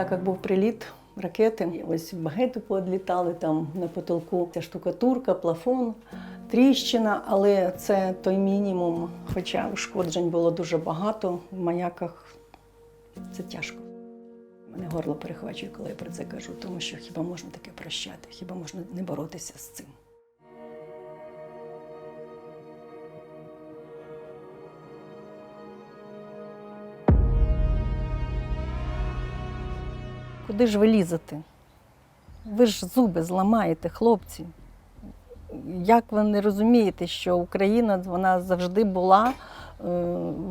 маяках був приліт ракети. Ось багети поодлітали там на потолку. Ця штукатурка, плафон, тріщина, але це той мінімум. Хоча ушкоджень було дуже багато в маяках. Це тяжко. Мене горло перехвачує, коли я про це кажу, тому що хіба можна таке прощати, хіба можна не боротися з цим. Куди ж ви лізете? Ви ж зуби зламаєте, хлопці. Як ви не розумієте, що Україна вона завжди була е,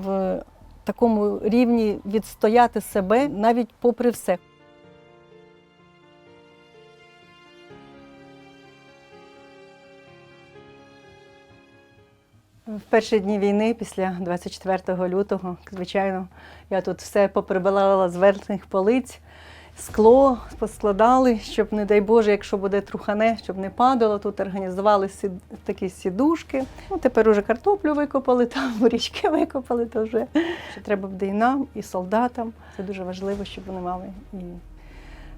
в такому рівні відстояти себе навіть попри все. В перші дні війни, після 24 лютого, звичайно, я тут все поприбирала з верхніх полиць, скло поскладали, щоб, не дай Боже, якщо буде трухане, щоб не падало. Тут організували сід- такі сідушки. Ну, тепер уже картоплю викопали, там бурячки викопали, то вже що треба буде і нам, і солдатам. Це дуже важливо, щоб вони мали і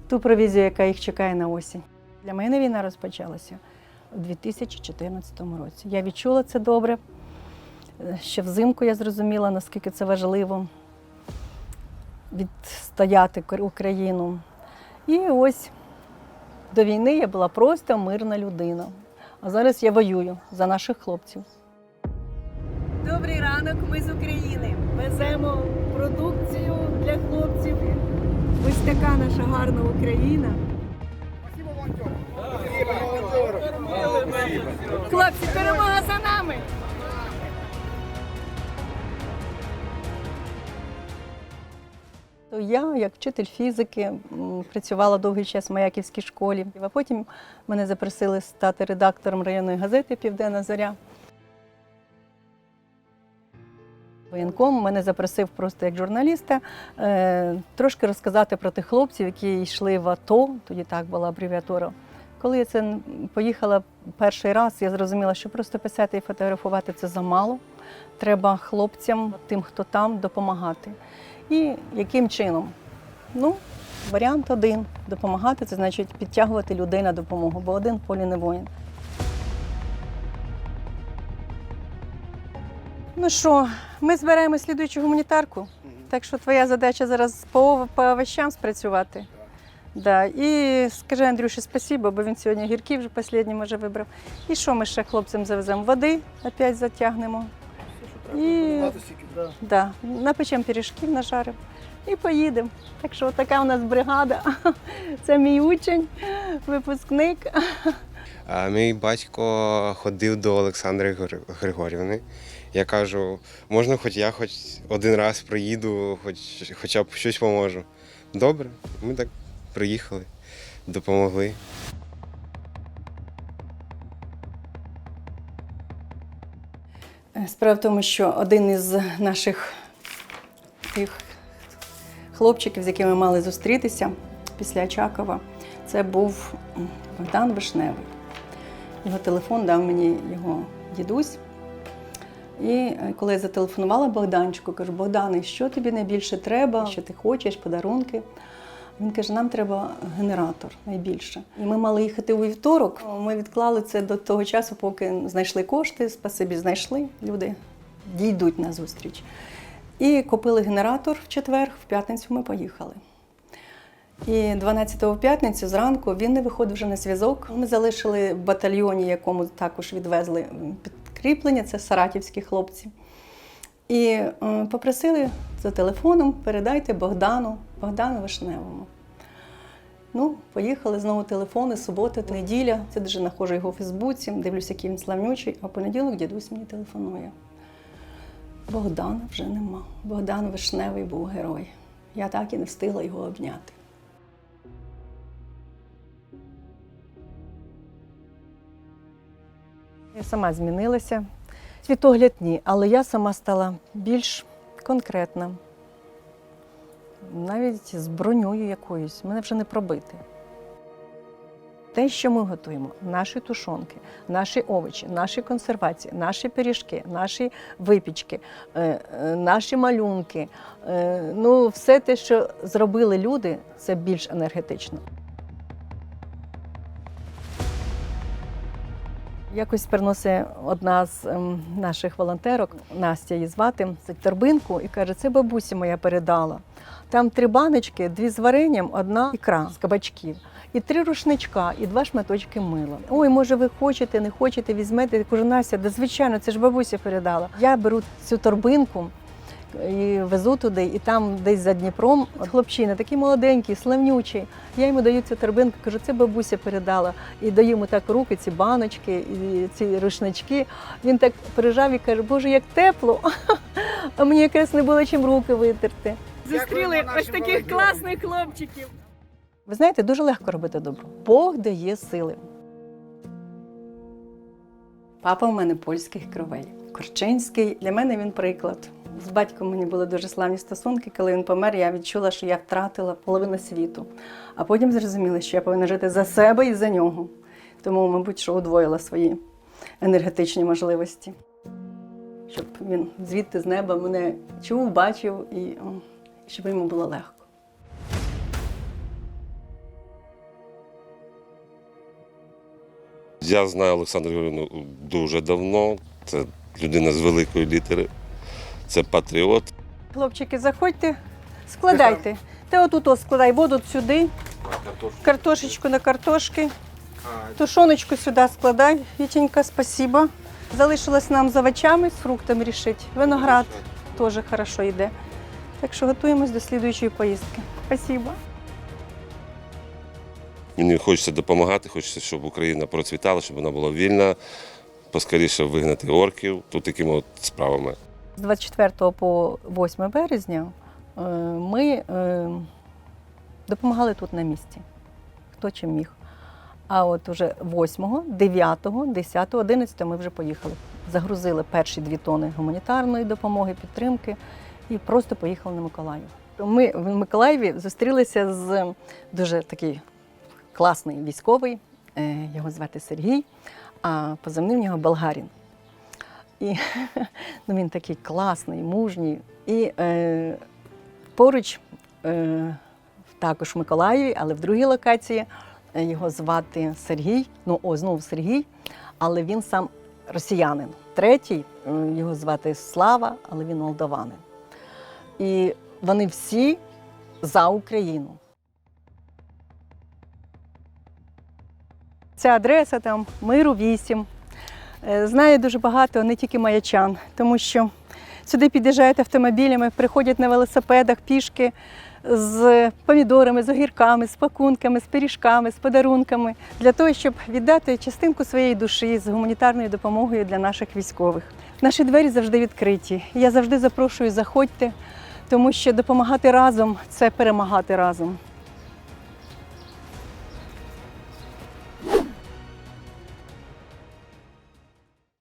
ту провізію, яка їх чекає на осінь. Для мене війна розпочалася у 2014 році. Я відчула це добре. Е, Ще взимку я зрозуміла, наскільки це важливо відстояти Україну. І ось до війни я була просто мирна людина. А зараз я воюю за наших хлопців. Добрий ранок, ми з України. Веземо продукцію для хлопців. Ось така наша гарна Україна. Хлопці, перемога за нами! То Я, як вчитель фізики, працювала довгий час в Маяківській школі. А потім мене запросили стати редактором районної газети Південна Зоря. Воєнком мене запросив просто як журналіста е, трошки розказати про тих хлопців, які йшли в АТО, тоді так була абревіатура. Коли я це поїхала перший раз, я зрозуміла, що просто писати і фотографувати це замало. Треба хлопцям, тим, хто там, допомагати. І яким чином? Ну, варіант один допомагати це значить підтягувати людей на допомогу, бо один в полі не воїн. Ну що, ми збираємо слідуючу гуманітарку. Так що твоя задача зараз по, по овощам спрацювати. Да. І скажи Андрюші спасибо, бо він сьогодні гірки вже останнім вже вибрав. І що ми ще хлопцям завеземо? Води опять затягнемо. І да, напечемо пиріжків, нажаримо і поїдемо. Так що така у нас бригада. Це мій учень, випускник. А мій батько ходив до Олександри Григорівни. Я кажу, можна хоч я хоч один раз приїду, хоч, хоча б щось поможу. Добре, ми так приїхали, допомогли. Справа в тому, що один із наших тих хлопчиків, з якими мали зустрітися після Очакова, це був Богдан Вишневий. Його телефон дав мені його дідусь. І е, коли я зателефонувала Богданчику, кажу, Богдане, що тобі найбільше треба, що ти хочеш, подарунки. Він каже, нам треба генератор найбільше. І ми мали їхати у вівторок. Ми відклали це до того часу, поки знайшли кошти. Спасибі, знайшли. Люди дійдуть на зустріч. І купили генератор в четвер, в п'ятницю ми поїхали. І 12-го в п'ятницю зранку він не виходив вже на зв'язок. Ми залишили в батальйоні, якому також відвезли підкріплення, це саратівські хлопці. І е, попросили за телефоном передайте Богдану, Богдану Вишневому. Ну, поїхали знову телефони, субота, неділя. Це дуже знаходжу його у Фейсбуці, дивлюся, який він славнючий, а в понеділок дідусь мені телефонує. Богдана вже нема. Богдан Вишневий був герой. Я так і не встигла його обняти. Я сама змінилася. Світогляд ні, але я сама стала більш конкретна. Навіть з броньою якоюсь. Мене вже не пробити. Те, що ми готуємо, наші тушонки, наші овочі, наші консервації, наші пиріжки, наші випічки, е, е, наші малюнки, е, ну все те, що зробили люди, це більш енергетично. Якось приносить одна з ем, наших волонтерок, Настя її звати, торбинку і каже: це бабусі моя передала. Там три баночки, дві з варенням, одна ікра з кабачків, і три рушничка, і два шматочки мила. Ой, може, ви хочете, не хочете, візьмете. Я кажу, Настя, да звичайно, це ж бабуся передала. Я беру цю торбинку. І везу туди, і там десь за Дніпром от хлопчина, такий молоденький, славнючий. Я йому даю цю торбинку, кажу, це бабуся передала. І даю йому так руки ці баночки і ці рушнички. Він так прижав і каже, Боже, як тепло. А мені якраз не було чим руки витерти. Зустріли ось таких класних хлопчиків. Ви знаєте, дуже легко робити добро. Бог дає сили. Папа у мене польських кровей. Корчинський. Для мене він приклад. З батьком мені були дуже славні стосунки. Коли він помер, я відчула, що я втратила половину світу. А потім зрозуміла, що я повинна жити за себе і за нього. Тому, мабуть, що удвоїла свої енергетичні можливості. Щоб він звідти з неба мене чув, бачив і щоб йому було легко. Я знаю Олександру Григорівну дуже давно. Це людина з великої літери, це патріот. Хлопчики, заходьте, складайте. Ти отут ось складай воду сюди, картошечку на картошки, тушоночку сюди складай. Вітенька, спасибо. Залишилось нам з овочами, з фруктами рішити. Виноград теж хорошо йде. Так що готуємось до слідуючої поїздки. Спасибо. Мені хочеться допомагати, хочеться, щоб Україна процвітала, щоб вона була вільна, поскоріше вигнати орків. Тут такими от справами. З 24 по 8 березня е, ми е, допомагали тут на місці, хто чим міг. А от уже 8, 9, 10, 11 ми вже поїхали. Загрузили перші дві тони гуманітарної допомоги, підтримки і просто поїхали на Миколаїв. Ми в Миколаєві зустрілися з дуже такий класний військовий, е, його звати Сергій, а позивний в нього Болгарін. І ну, він такий класний, мужній. І е, поруч, е, також в Миколаєві, але в другій локації е, його звати Сергій. Ну, о, знову Сергій, але він сам росіянин. Третій е, його звати Слава, але він молдаванин. І вони всі за Україну. Ця адреса там Миру 8. Е, Знає дуже багато не тільки маячан, тому що сюди під'їжджають автомобілями, приходять на велосипедах пішки з помідорами, з огірками, з пакунками, з пиріжками, з подарунками для того, щоб віддати частинку своєї душі з гуманітарною допомогою для наших військових. Наші двері завжди відкриті. Я завжди запрошую, заходьте, тому що допомагати разом це перемагати разом.